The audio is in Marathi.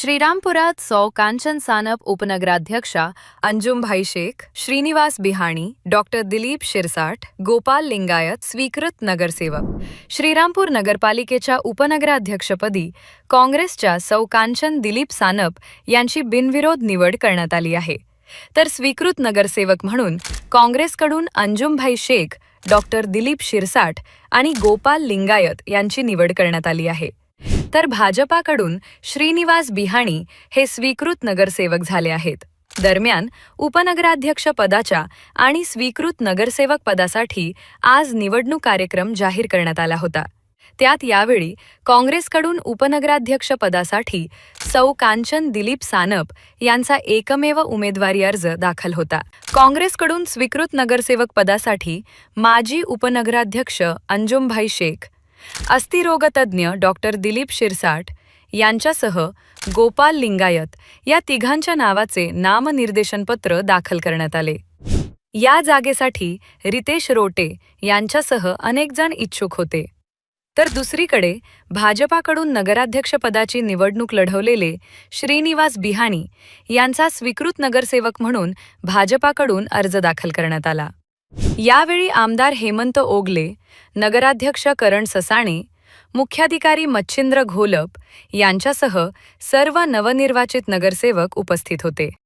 श्रीरामपुरात सौ कांचन सानप उपनगराध्यक्षा अंजुमभाई शेख श्रीनिवास बिहाणी डॉक्टर दिलीप शिरसाट गोपाल लिंगायत स्वीकृत नगरसेवक. श्रीरामपूर नगरपालिकेच्या उपनगराध्यक्षपदी काँग्रेसच्या सौ कांचन दिलीप सानप यांची बिनविरोध निवड करण्यात आली आहे. तर स्वीकृत नगरसेवक म्हणून काँग्रेसकडून अंजुमभाई शेख डॉक्टर दिलीप शिरसाट आणि गोपाल लिंगायत यांची निवड करण्यात आली आहे. तर भाजपाकडून श्रीनिवास बिहाणी हे स्वीकृत नगरसेवक झाले आहेत. दरम्यान उपनगराध्यक्ष पदाच्या आणि स्वीकृत नगरसेवक पदासाठी आज निवडणूक कार्यक्रम जाहीर करण्यात आला होता. त्यात यावेळी काँग्रेसकडून उपनगराध्यक्ष पदासाठी सौ कांचन दिलीप सानप यांचा एकमेव उमेदवारी अर्ज दाखल होता. काँग्रेसकडून स्वीकृत नगरसेवक पदासाठी माजी उपनगराध्यक्ष अंजुमभाई शेख अस्थिरोगतज्ञ डॉक्टर दिलीप शिरसाट यांच्यासह गोपाल लिंगायत या तिघांच्या नावाचे नामनिर्देशनपत्र दाखल करण्यात आले. या जागेसाठी रितेश रोटे यांच्यासह अनेकजण इच्छुक होते. तर दुसरीकडे भाजपाकडून नगराध्यक्षपदाची निवडणूक लढवलेले श्रीनिवास बिहाणी यांचा स्वीकृत नगरसेवक म्हणून भाजपाकडून अर्ज दाखल करण्यात आला. यावेळी आमदार हेमंत ओगले नगराध्यक्ष करण ससाणे मुख्याधिकारी मच्छिंद्र घोलप यांच्यासह सर्व नवनिर्वाचित नगरसेवक उपस्थित होते.